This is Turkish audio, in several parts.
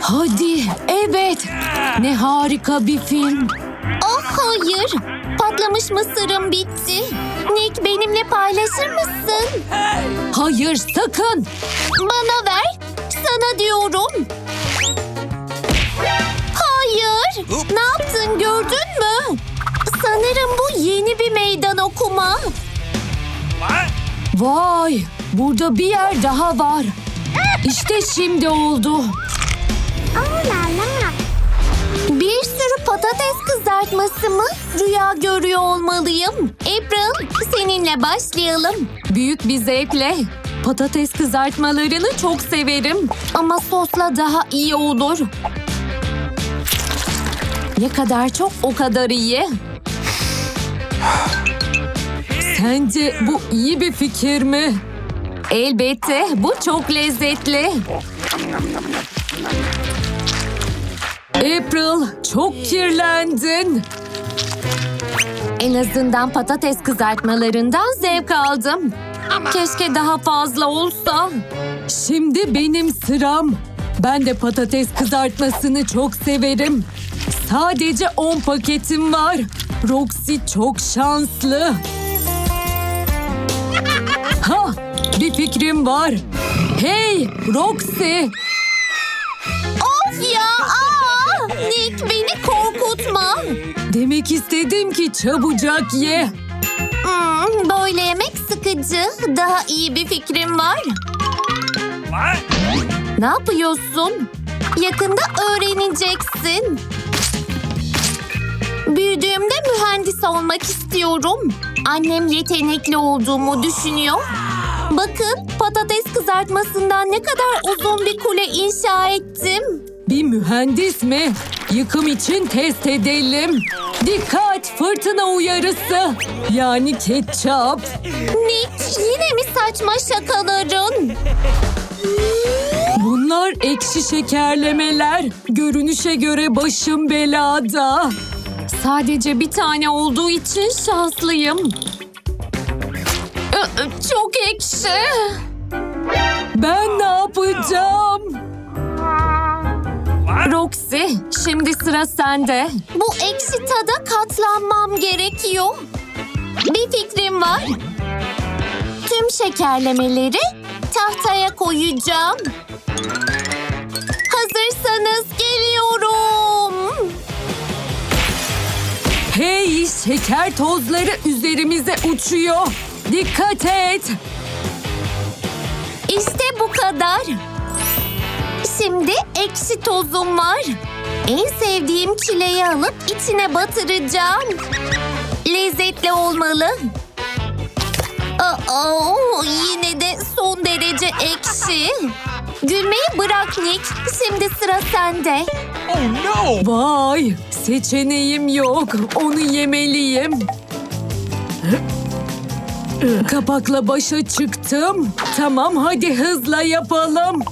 Hadi, evet. Ne harika bir film. Oh hayır. Patlamış mısırım bitti. Nick benimle paylaşır mısın? Hayır, sakın. Bana ver. Sana diyorum. Hayır. Ne yaptın gördün mü? Sanırım bu yeni bir meydan okuma. Vay, burada bir yer daha var. İşte şimdi oldu. Bir sürü patates kızartması mı? Rüya görüyor olmalıyım. April seninle başlayalım. Büyük bir zevkle. Patates kızartmalarını çok severim. Ama sosla daha iyi olur. Ne kadar çok o kadar iyi. Sence bu iyi bir fikir mi? Elbette bu çok lezzetli. April çok kirlendin. En azından patates kızartmalarından zevk aldım. Keşke daha fazla olsa. Şimdi benim sıram. Ben de patates kızartmasını çok severim. Sadece 10 paketim var. Roxy çok şanslı. Ha, bir fikrim var. Hey Roxy, Nick beni korkutma. demek istedim ki çabucak ye. Hmm, böyle yemek sıkıcı. Daha iyi bir fikrim var. Ne yapıyorsun? Yakında öğreneceksin. Büyüdüğümde mühendis olmak istiyorum. Annem yetenekli olduğumu düşünüyor. Bakın patates kızartmasından ne kadar uzun bir kule inşa ettim. Bir mühendis mi? Yıkım için test edelim. Dikkat fırtına uyarısı. Yani ketçap. Nick yine mi saçma şakaların? Bunlar ekşi şekerlemeler. Görünüşe göre başım belada. Sadece bir tane olduğu için şanslıyım. Çok ekşi. Ben ne yapacağım? Roxy, şimdi sıra sende. Bu ekşi tada katlanmam gerekiyor. Bir fikrim var. Tüm şekerlemeleri tahtaya koyacağım. Hazırsanız geliyorum. Hey, şeker tozları üzerimize uçuyor. Dikkat et. İşte bu kadar. Şimdi ekşi tozum var. En sevdiğim çileği alıp içine batıracağım. Lezzetli olmalı. Aa, yine de son derece ekşi. Gülmeyi bırak Nick. Şimdi sıra sende. Vay, seçeneğim yok. Onu yemeliyim. Kapakla başa çıktım. Tamam hadi hızla yapalım.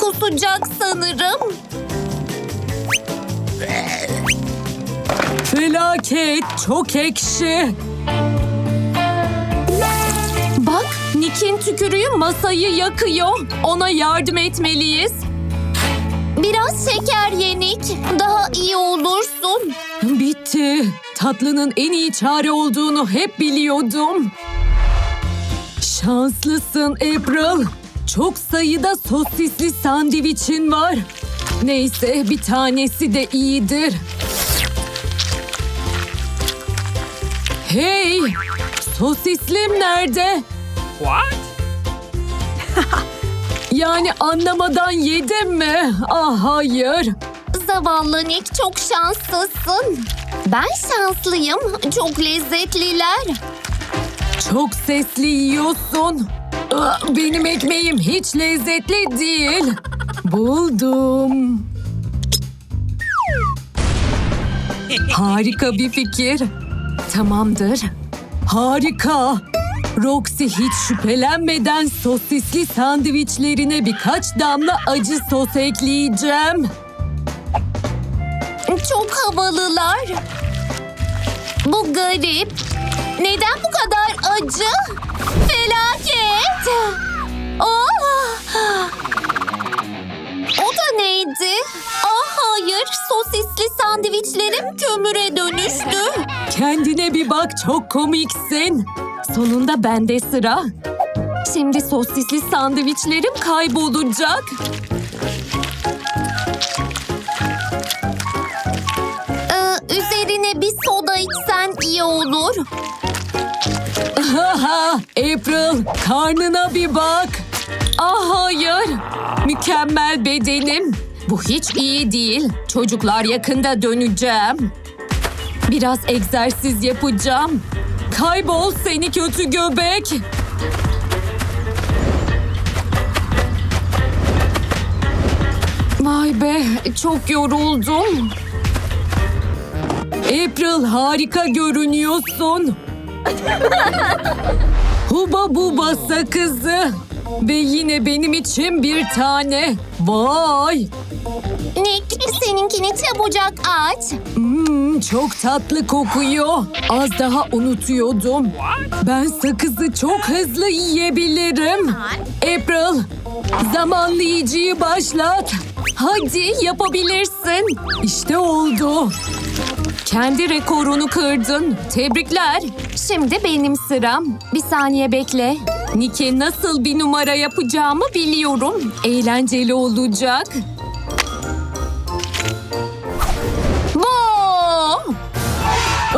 Kusacak sanırım. Felaket, çok ekşi. Bak, Nick'in tükürüğü masayı yakıyor. Ona yardım etmeliyiz. Biraz şeker yenik. Daha iyi olursun. Bitti. Tatlının en iyi çare olduğunu hep biliyordum. Şanslısın April. Çok sayıda sosisli sandviçin var. Neyse bir tanesi de iyidir. Hey! Sosislim nerede? What? Yani anlamadan yedim mi? Ah hayır. Zavallı Nick çok şanslısın. Ben şanslıyım. Çok lezzetliler. Çok sesli yiyorsun. Benim ekmeğim hiç lezzetli değil. Buldum. Harika bir fikir. Tamamdır. Harika. Roxy hiç şüphelenmeden sosisli sandviçlerine birkaç damla acı sos ekleyeceğim. Çok havalılar. Bu garip. Neden bu kadar acı? Felaket gitti. Oh! O da neydi? Ah hayır, sosisli sandviçlerim kömüre dönüştü. Kendine bir bak, çok komiksin. Sonunda bende sıra. Şimdi sosisli sandviçlerim kaybolacak. Ee, üzerine bir soda içsen iyi olur. Haha, April karnına bir bak. Ah hayır. Mükemmel bedenim. Bu hiç iyi değil. Çocuklar yakında döneceğim. Biraz egzersiz yapacağım. Kaybol seni kötü göbek. Vay be çok yoruldum. April harika görünüyorsun. Huba buba sakızı. Ve yine benim için bir tane. Vay! Nick, seninkini çabucak aç. Hmm, çok tatlı kokuyor. Az daha unutuyordum. Ben sakızı çok hızlı yiyebilirim. April, zamanlayıcıyı başlat. Hadi yapabilirsin. İşte oldu. Kendi rekorunu kırdın. Tebrikler. Şimdi benim sıram. Bir saniye bekle. Nike nasıl bir numara yapacağımı biliyorum. Eğlenceli olacak. Bu.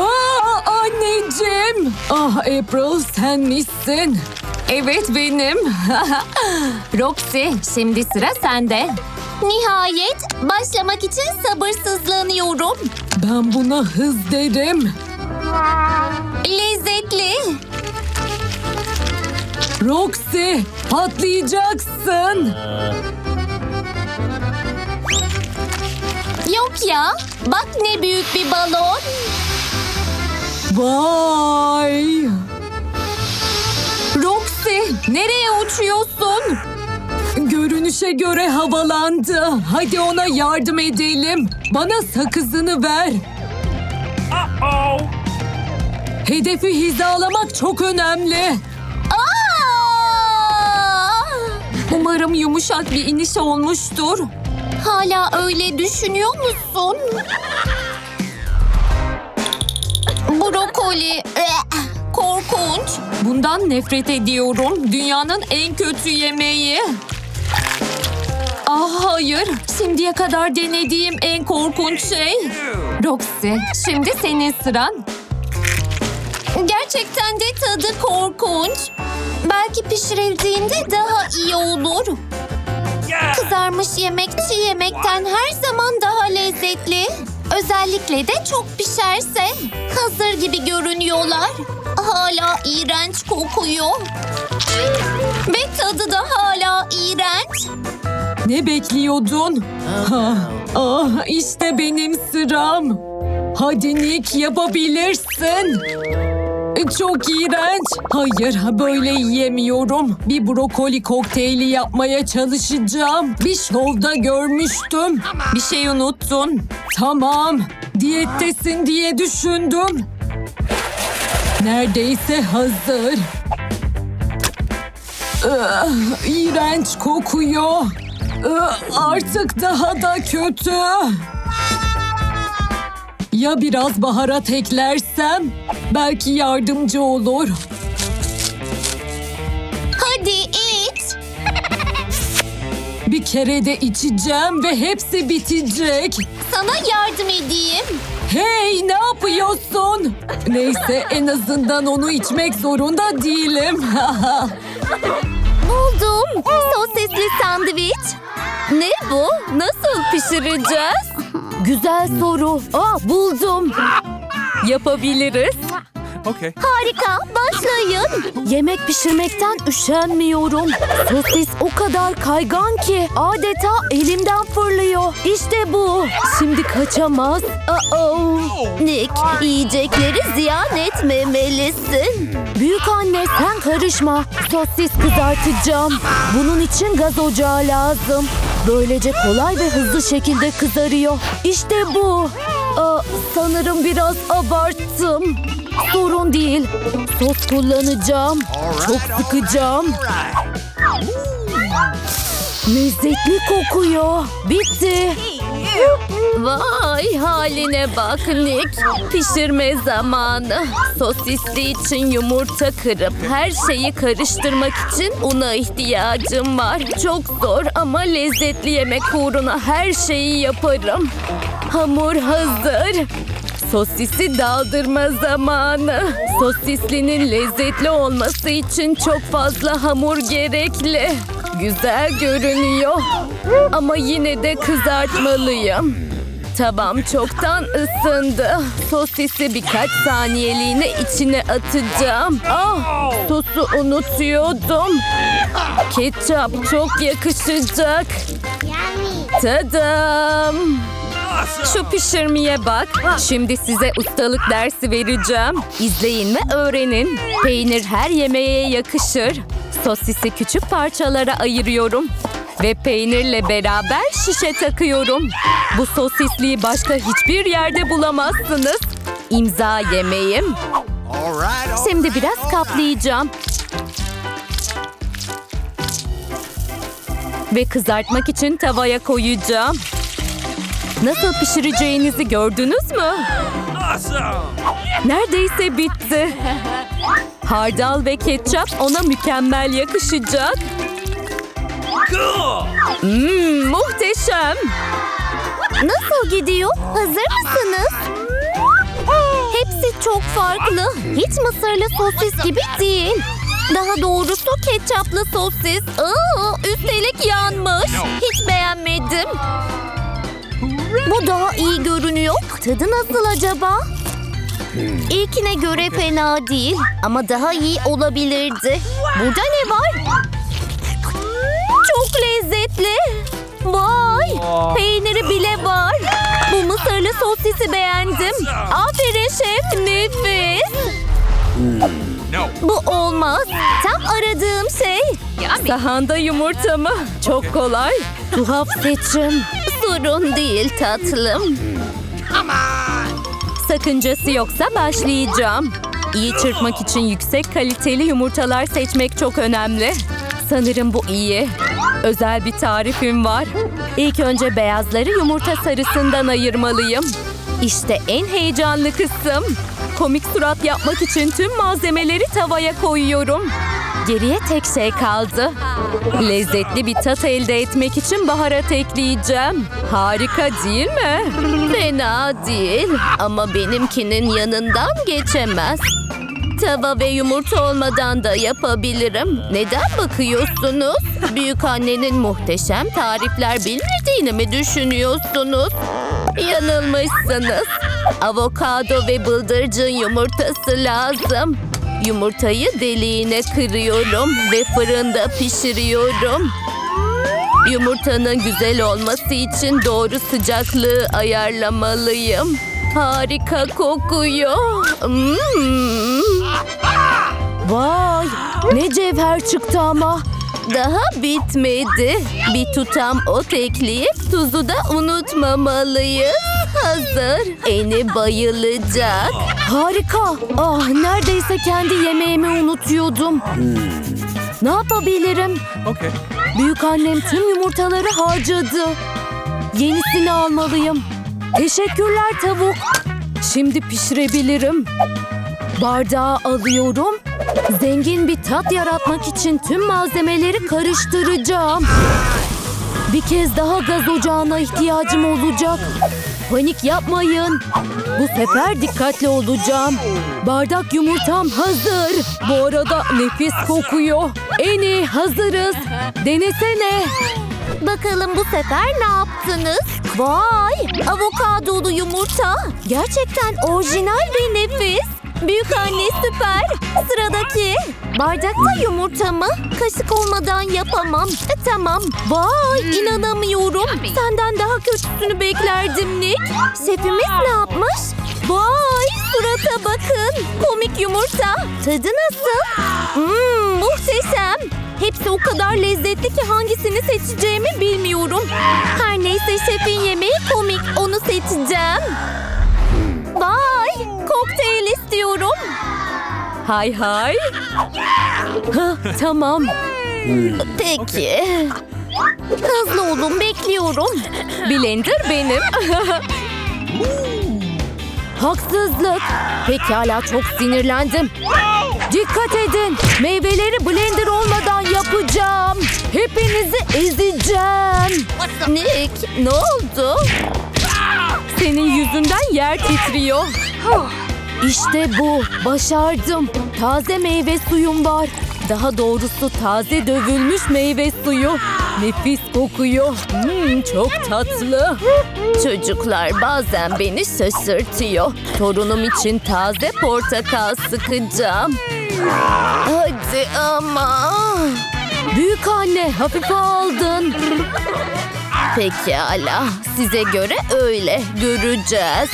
Aa, anneciğim. Ah April sen misin? Evet benim. Roxy şimdi sıra sende. Nihayet başlamak için sabırsızlanıyorum. Ben buna hız derim. Lezzetli. Roxy patlayacaksın. Yok ya, bak ne büyük bir balon. Vay. Roxy nereye uçuyorsun? Görünüşe göre havalandı. Hadi ona yardım edelim. Bana sakızını ver. Hedefi hizalamak çok önemli. Aa! Umarım yumuşak bir iniş olmuştur. Hala öyle düşünüyor musun? Brokoli. Korkunç. Bundan nefret ediyorum. Dünyanın en kötü yemeği. Ah hayır. Şimdiye kadar denediğim en korkunç şey. Roxy, şimdi senin sıran. Gerçekten de tadı korkunç. Belki pişirildiğinde daha iyi olur. Kızarmış yemek çiğ yemekten her zaman daha lezzetli. Özellikle de çok pişerse. Hazır gibi görünüyorlar. Hala iğrenç kokuyor. Ve tadı da hala iğrenç. Ne bekliyordun? Ha, ah, işte benim sıram. Hadi Nick yapabilirsin. Çok iğrenç. Hayır böyle yiyemiyorum. Bir brokoli kokteyli yapmaya çalışacağım. Bir şovda görmüştüm. Bir şey unuttun. Tamam. Diyettesin diye düşündüm. Neredeyse hazır. Ah, İğrenç kokuyor. Ah, Artık daha da kötü. Ya biraz baharat eklersem? Belki yardımcı olur. Hadi iç. Bir kere de içeceğim ve hepsi bitecek. Sana yardım edeyim. Hey ne yapıyorsun? Neyse en azından onu içmek zorunda değilim. Buldum. Sosisli sandviç. Ne bu? Nasıl pişireceğiz? Güzel soru. Aa buldum. Yapabiliriz. Okay. Harika. Başlayın. Yemek pişirmekten üşenmiyorum. Sosis o kadar kaygan ki adeta elimden fırlıyor. İşte bu. Şimdi kaçamaz. Oh. Nick, yiyecekleri ziyan etmemelisin. Büyük anne sen karışma. Sosis kızartacağım. Bunun için gaz ocağı lazım. Böylece kolay ve hızlı şekilde kızarıyor. İşte bu. Aa, sanırım biraz abarttım. Sorun değil. Sos kullanacağım. Çok sıkacağım. Lezzetli kokuyor. Bitti. Vay haline bak Nick. Pişirme zamanı. Sosisli için yumurta kırıp her şeyi karıştırmak için una ihtiyacım var. Çok zor ama lezzetli yemek uğruna her şeyi yaparım. Hamur hazır. Sosisi daldırma zamanı. Sosislinin lezzetli olması için çok fazla hamur gerekli. Güzel görünüyor. Ama yine de kızartmalıyım. Tabam çoktan ısındı. Sosisi birkaç saniyeliğine içine atacağım. Ah, sosu unutuyordum. Ketçap çok yakışacak. Tadam. Şu pişirmeye bak. Şimdi size ustalık dersi vereceğim. İzleyin ve öğrenin. Peynir her yemeğe yakışır. Sosisi küçük parçalara ayırıyorum. Ve peynirle beraber şişe takıyorum. Bu sosisliği başka hiçbir yerde bulamazsınız. İmza yemeğim. Şimdi biraz kaplayacağım. Ve kızartmak için tavaya koyacağım. Nasıl pişireceğinizi gördünüz mü? Neredeyse bitti. Hardal ve ketçap ona mükemmel yakışacak. Mmm, muhteşem. Nasıl gidiyor? Hazır mısınız? Hepsi çok farklı. Hiç mısırlı sosis gibi değil. Daha doğrusu ketçaplı sosis. Aa, üstelik yanmış. Hiç beğenmedim. Bu daha iyi görünüyor. Tadı nasıl acaba? İlkine göre fena değil ama daha iyi olabilirdi. Burada ne var? Çok lezzetli. Vay! Peyniri bile var. Bu mısırlı sosisi beğendim. Aferin şef. Nefis. Bu olmaz. Tam aradığım şey. Sahanda yumurta mı? Çok kolay. Tuhaf seçim. Sorun değil tatlım. Sakıncası yoksa başlayacağım. İyi çırpmak için yüksek kaliteli yumurtalar seçmek çok önemli. Sanırım bu iyi. Özel bir tarifim var. İlk önce beyazları yumurta sarısından ayırmalıyım. İşte en heyecanlı kısım. Komik surat yapmak için tüm malzemeleri tavaya koyuyorum. Geriye tek şey kaldı. Lezzetli bir tat elde etmek için baharat ekleyeceğim. Harika değil mi? Fena değil ama benimkinin yanından geçemez. Tava ve yumurta olmadan da yapabilirim. Neden bakıyorsunuz? Büyük annenin muhteşem tarifler bilmediğini mi düşünüyorsunuz? Yanılmışsınız. Avokado ve bıldırcın yumurtası lazım. Yumurtayı deliğine kırıyorum ve fırında pişiriyorum. Yumurtanın güzel olması için doğru sıcaklığı ayarlamalıyım. Harika kokuyor. Mm. Vay ne cevher çıktı ama. Daha bitmedi. Bir tutam ot ekleyip tuzu da unutmamalıyız. Hazır. Eni bayılacak. Harika. Ah neredeyse kendi yemeğimi unutuyordum. Ne yapabilirim? Okay. Büyük annem tüm yumurtaları harcadı. Yenisini almalıyım. Teşekkürler tavuk. Şimdi pişirebilirim. Bardağı alıyorum. Zengin bir tat yaratmak için tüm malzemeleri karıştıracağım. Bir kez daha gaz ocağına ihtiyacım olacak. Panik yapmayın. Bu sefer dikkatli olacağım. Bardak yumurtam hazır. Bu arada nefis kokuyor. En iyi hazırız. Denesene. Bakalım bu sefer ne yaptınız? Vay! Avokadolu yumurta. Gerçekten orijinal ve nefis. Büyük anne süper. Sıradaki. Bardakta yumurta mı? Kaşık olmadan yapamam. E, tamam. Vay inanamıyorum. Senden daha kötüsünü beklerdim Nick. Şefimiz ne yapmış? Vay surata bakın. Komik yumurta. Tadı nasıl? Mmm muhteşem. Hepsi o kadar lezzetli ki hangisini seçeceğimi bilmiyorum. Her neyse şefin yemeği komik. Onu seçeceğim. Vay! Kokteyl istiyorum. Hay hay. Hah, tamam. Peki. Hızlı olun bekliyorum. Blender benim. Haksızlık. Pekala çok sinirlendim. Dikkat edin. Meyveleri blender olmadan yapacağım. Hepinizi ezeceğim. Nick ne oldu? Senin yüzünden yer titriyor. İşte bu. Başardım. Taze meyve suyum var. Daha doğrusu taze dövülmüş meyve suyu. Nefis kokuyor. Hmm, çok tatlı. Çocuklar bazen beni şaşırtıyor. Torunum için taze portakal sıkacağım. Hadi ama. Büyük anne hafife aldın. Pekala. Size göre öyle. Göreceğiz.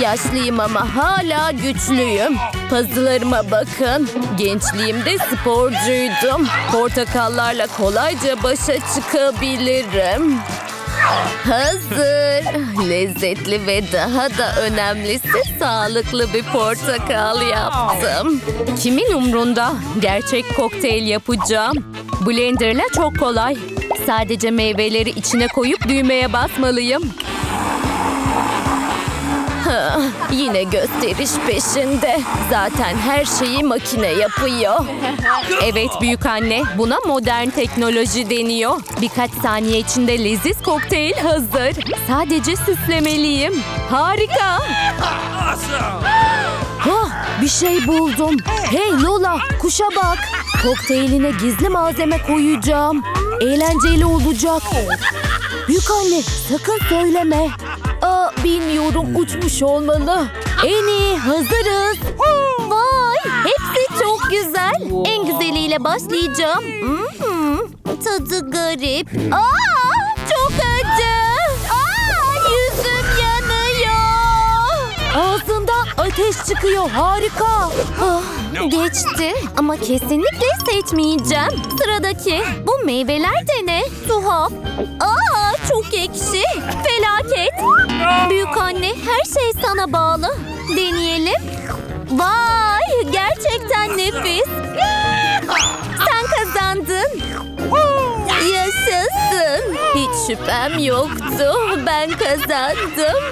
Yaşlıyım ama hala güçlüyüm. Pazılarıma bakın. Gençliğimde sporcuydum. Portakallarla kolayca başa çıkabilirim. Hazır. Lezzetli ve daha da önemlisi sağlıklı bir portakal yaptım. Kimin umrunda? Gerçek kokteyl yapacağım. Blenderla çok kolay. Sadece meyveleri içine koyup düğmeye basmalıyım. Hah, Yine gösteriş peşinde. Zaten her şeyi makine yapıyor. Evet büyük anne, buna modern teknoloji deniyor. Birkaç saniye içinde leziz kokteyl hazır. Sadece süslemeliyim. Harika. Hah, bir şey buldum. Hey Lola, kuşa bak. Kokteyline gizli malzeme koyacağım. Eğlenceli olacak. Büyük anne, sakın söyleme. Aa, bilmiyorum, uçmuş olmalı. En iyi, hazırız. Vay, hepsi çok güzel. En güzeliyle başlayacağım. Hmm, tadı garip. Aa, çok acı. Aa, yüzüm yanıyor. Ağzından ateş çıkıyor. Harika. Ah, geçti ama kesinlikle seçmeyeceğim. Sıradaki. Bu meyveler de ne? Tuhaf. Aa, çok ekşi. Felaket. Büyük anne her şey sana bağlı. Deneyelim. Vay gerçekten nefis. Sen kazandın. Yaşasın. Hiç şüphem yoktu. Ben kazandım.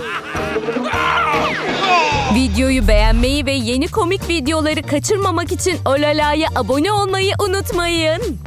Videoyu beğenmeyi ve yeni komik videoları kaçırmamak için Olala'ya abone olmayı unutmayın.